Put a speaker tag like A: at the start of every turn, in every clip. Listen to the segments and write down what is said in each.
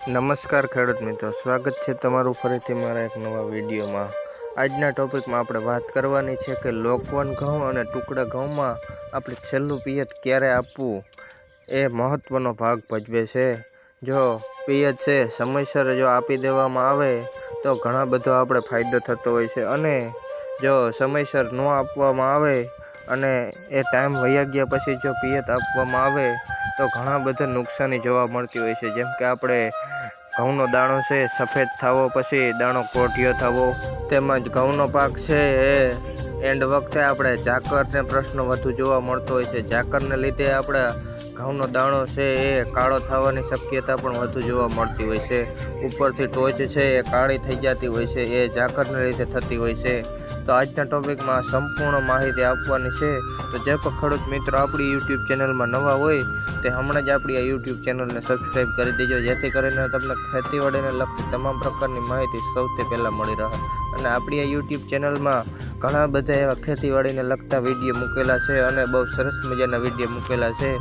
A: નમસ્કાર ખેડૂત મિત્રો, સ્વાગત છે તમારું ફરીથી મારા એક નવા વિડીયોમાં. આજના ટોપિકમાં આપણે વાત કરવાની છે કે લોકવન ઘઉં અને ટુકડા ઘઉંમાં આપણે છેલ્લું પિયત ક્યારે આપવું એ મહત્ત્વનો ભાગ ભજવે છે. જો પિયત છે, સમયસર જો આપી દેવામાં આવે, તો ઘણા બધો આપણે ફાયદો થતો હોય છે. અને જો સમયસર ન આપવામાં આવે અને એ ટાઈમ વયા ગયા પછી જો પિયત આપવામાં આવે તો ઘણા બધા નુકસાની જોવા મળતી હોય છે. જેમ કે આપણે ઘઉંનો દાણો છે, સફેદ થવો પછી દાણો કોઠિયો થવો. તેમજ ઘઉંનો પાક છે એ એન્ડ વખતે આપણે ઝાકરને પ્રશ્ન વધુ જોવા મળતો હોય છે. ઝાકરને લીધે આપણે ઘઉંનો દાણો છે એ કાળો થવાની શક્યતા પણ વધુ જોવા મળતી હોય છે. ઉપરથી ટોચ છે એ કાળી થઈ જતી હોય છે. એ ઝાકરને લીધે થતી હોય છે. તો આજના ટોપિકમાં સંપૂર્ણ માહિતી આપવાની છે. તો જે પણ ખેડૂત મિત્રો આપણી યુટ્યુબ ચેનલમાં નવા હોય, તે હમણાં જ આપણી આ યુટ્યુબ ચેનલને સબસ્ક્રાઈબ કરી દેજો, જેથી કરીને તમને ખેતીવાડીને લગતી તમામ પ્રકારની માહિતી સૌથી પહેલાં મળી રહે. અને આપણી આ યુટ્યુબ ચેનલમાં ઘણા બધા એવા ખેતીવાડીને લગતા વીડિયો મૂકેલા છે અને બહુ સરસ મજાના વીડિયો મૂકેલા છે.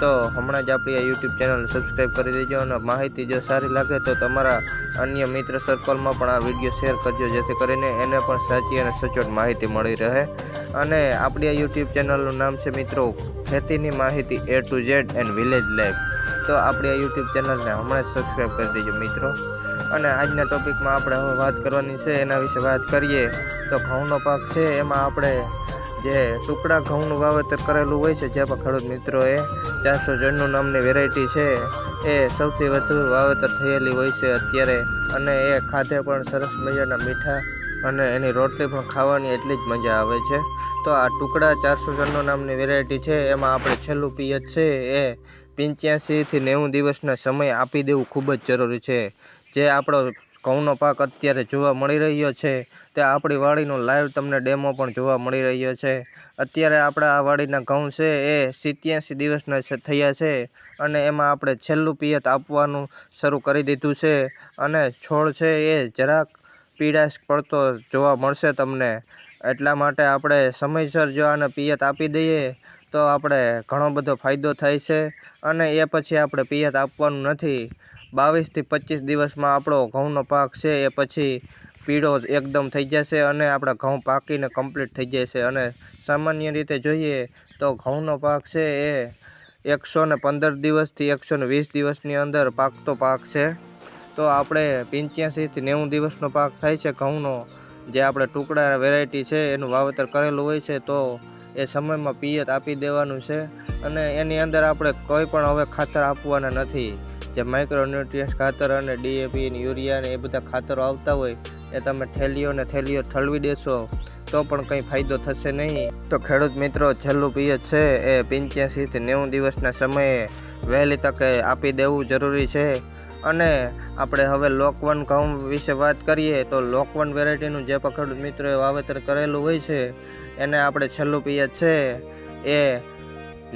A: તો હમણાં જ આપણી આ યુટ્યુબ ચેનલ સબસ્ક્રાઈબ કરી દેજો અને માહિતી જો સારી લાગે તો તમારા અન્ય મિત્ર સર્કલમાં પણ આ વીડિયો શેર કરજો, જેથી કરીને એને પણ સાચી અને સચોટ માહિતી મળી રહે. અને આપણી આ યુટ્યુબ ચેનલનું નામ છે મિત્રો, ખેતીની માહિતી A to Z and village life તો આપણી આ યુટ્યુબ ચેનલને હમણાં જ સબસ્ક્રાઈબ કરી દેજો મિત્રો. અને આજના ટોપિકમાં આપણે હવે વાત કરવાની છે, એના વિશે વાત કરીએ તો ઘઉંનો પાક છે, એમાં આપણે જે ટુકડા ઘઉંનું વાવેતર કરેલું હોય છે, જેમાં ખેડૂત મિત્રોએ ચારસો જણનું નામની વેરાયટી છે, એ સૌથી વધુ વાવેતર થયેલી હોય છે અત્યારે. અને એ ખાધે પણ સરસ મજાના મીઠા અને એની રોટલી પણ ખાવાની એટલી જ મજા આવે છે. તો આ ટુકડા ચારસો જણનું નામની વેરાયટી છે, એમાં આપણે છેલ્લું પિયત છે, એ પંચ્યાસીથી નેવું દિવસના સમય આપી દેવું ખૂબ જ જરૂરી છે. જે આપણો ઘઉંનો પાક અત્યારે જોવા મળી રહ્યો છે. તે આપણી વાડીનો લાઈવ તમને ડેમો પણ જોવા મળી રહ્યો છે. અત્યારે આપણા આ વાડીના ઘઉં છે એ સિત્યાસી દિવસના થયા છે અને એમાં આપણે છેલ્લું પિયત આપવાનું શરૂ કરી દીધું છે અને છોડ છે એ જરાક પીડાશ પડતો જોવા મળશે તમને. એટલા માટે આપણે સમયસર જો આને પિયત આપી દઈએ તો આપણે ઘણો બધો ફાયદો થાય છે અને એ પછી આપણે પિયત આપવાનું નથી. બાવીસથી પચીસ દિવસમાં આપણો ઘઉંનો પાક છે એ પછી પીળો એકદમ થઈ જશે અને આપણા ઘઉં પાકીને કમ્પ્લીટ થઈ જશે. અને સામાન્ય રીતે જોઈએ તો ઘઉંનો પાક છે એ એકસો ને પંદર દિવસથી એકસો ને વીસ દિવસની અંદર પાકતો પાક છે. તો આપણે પંચ્યાસીથી નેવું દિવસનો પાક થાય છે ઘઉંનો. જે આપણે ટુકડા વેરાયટી છે એનું વાવેતર કરેલું હોય છે તો એ સમયમાં પિયત આપી દેવાનું છે. અને એની અંદર આપણે કોઈ પણ હવે ખાતર આપવાના નથી. જે માઇક્રોન્યુટ્રિયન્સ ખાતર અને ડીએપી ને યુરિયા ને એ બધા ખાતરો આવતા હોય, એ તમે થેલીઓ ને થેલીઓ ઠલવી દેશો, તો પણ કંઈ ફાયદો થશે નહીં. તો ખેડૂત મિત્રો, છેલ્લું પિયત છે એ પંચ્યાસીથી નેવું દિવસના સમયે વહેલી તકે આપી દેવું જરૂરી છે. અને આપણે હવે લોકવન ઘઉં વિશે વાત કરીએ, તો લોકવન વેરાયટીનું જે પણ ખેડૂત મિત્રોએ વાવેતર કરેલું હોય છે, એને આપણે છેલ્લું પિયત છે એ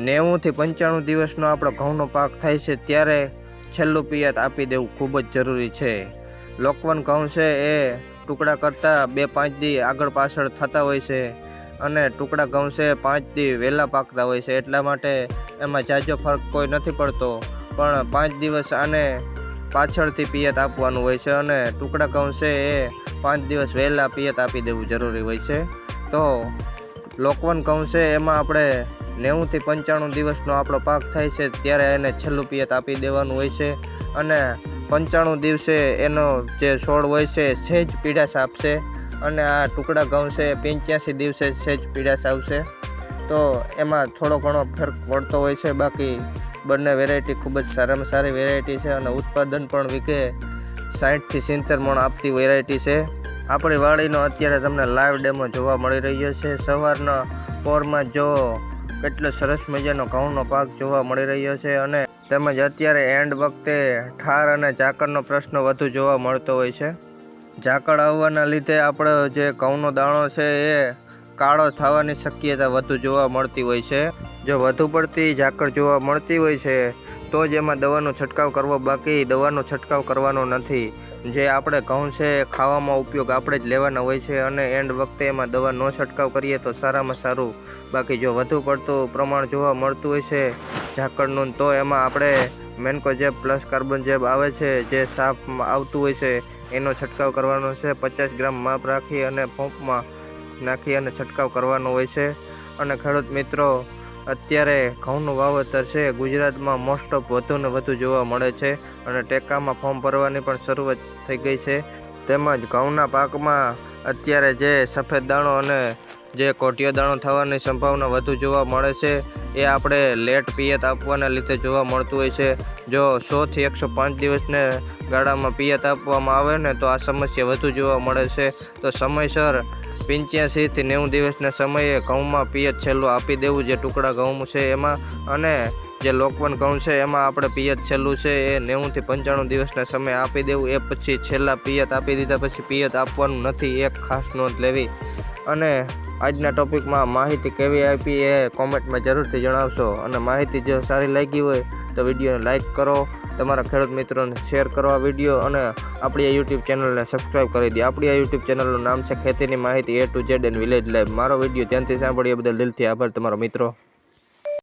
A: નેવુંથી પંચાણું દિવસનો આપણો ઘઉંનો પાક થાય છે, ત્યારે છેલ્લું પિયત આપી દેવું ખૂબ જ જરૂરી છે. લોકવન કૌંસે એ ટુકડા કરતાં બે પાંચ દી આગળ પાછળ થતા હોય છે અને ટુકડા ઘઉંશે પાંચ દી વહેલા પાકતા હોય છે એટલા માટે એમાં જાજો ફરક કોઈ નથી પડતો. પણ પાંચ દિવસ આને પાછળથી પિયત આપવાનું હોય છે અને ટુકડા ઘઉંશે એ પાંચ દિવસ વહેલા પિયત આપી દેવું જરૂરી હોય છે. તો લોકવન ઘઉં એમાં આપણે નેવુંથી પંચાણું દિવસનો આપણો પાક થાય છે, ત્યારે એને છેલ્લું પિયત આપી દેવાનું હોય છે. અને પંચાણું દિવસે એનો જે છોડ હોય છે સહેજ પીડાશ આપશે અને આ ટુકડા ઘઉં છે પંચ્યાસી દિવસે સહેજ પીડાશ આવશે તો એમાં થોડો ઘણો ફરક પડતો હોય છે, બાકી બંને વેરાયટી ખૂબ જ સારામાં સારી વેરાયટી છે અને ઉત્પાદન પણ વીઘે સાઠથી સિત્તેર મણ આપતી વેરાયટી છે. આપણી વાડીનો અત્યારે તમને લાઈવ ડેમો જોવા મળી રહ્યો છે. સવારના પોરમાં જો કેટલો સરસ મજાનો ઘઉંનો પાક જોવા મળી રહ્યો છે અને તેમજ અત્યારે એન્ડ વખતે ઠાર અને ઝાકળનો પ્રશ્ન વધુ જોવા મળતો હોય છે. ઝાકળ આવવાના લીધે આપણો જે ઘઉંનો દાણો છે એ કાળો થવાની શક્યતા વધુ જોવા મળતી હોય છે. જો વધુ પડતી ઝાકળ જોવા મળતી હોય છે, તો જ એમાં દવાનો છંટકાવ કરવો બાકી દવાનો છંટકાવ કરવાનો નથી. જે આપણે ઘઉં છે ખાવામાં ઉપયોગ આપણે જ લેવાના હોય છે અને એન્ડ વખતે એમાં દવા નો છંટકાવ કરીએ તો સારામાં સારું. બાકી જો વધુ પડતું પ્રમાણ જોવા મળતું હોય છે ઝાકળનું તો એમાં આપણે મેન્કોજેબ પ્લસ કાર્બન જેબ આવે છે જે સાપમાં આવતું હોય છે એનો છંટકાવ કરવાનો છે. પચાસ ગ્રામ માપ રાખી અને પંપમાં નાખી અને છંટકાવ કરવાનો હોય છે. અને ખેડૂત મિત્રો અત્યારે ઘઉંનું વાવેતર છે. ગુજરાતમાં મોસ્ટ ઓફ વધુને વધુ જોવા મળે છે અને ટેકામાં ફોર્મ ભરવાની પણ શરૂઆત થઈ ગઈ છે. તેમજ ઘઉંના પાકમાં અત્યારે જે સફેદ દાણો અને જે કોટિયો દાણો થવાની સંભાવના વધુ જોવા મળે છે, એ આપણે લેટ પિયત આપવાના લીધે જોવા મળતું હોય છે. જો સોથી એકસો પાંચ દિવસને ગાળામાં પિયત આપવામાં આવે ને તો આ સમસ્યા વધુ જોવા મળે છે. તો સમયસર પંચ્યાસીથી નેવું દિવસના સમયે ઘઉંમાં પિયત છેલ્લું આપી દેવું જે ટુકડા ઘઉં છે એમાં અને જે લોકવન ઘઉં છે એમાં આપણે પિયત છેલ્લું છે એ નેવુંથી પંચાણું દિવસના સમય આપી દેવું. એ પછી છેલ્લા પિયત આપી દીધા પછી પિયત આપવાનું નથી, એક ખાસ નોંધ લેવી. અને આજના ટોપિકમાં માહિતી કેવી આપી એ કોમેન્ટમાં જરૂરથી જણાવશો. અને માહિતી જો સારી લાગી હોય તો વિડીયોને લાઇક કરો તમારા ખેડૂત મિત્રોને શેર કરવા વીડિયો અને આપણી આ યુટ્યુબ ચેનલને સબસ્ક્રાઈબ કરી દે. આપણી આ યુટ્યુબ ચેનલનું નામ છે ખેતીની માહિતી A to Z and village life મારો વીડિયો ધ્યાનથી સાંભળ્યા બદલ દિલથી આભાર તમારો મિત્રો.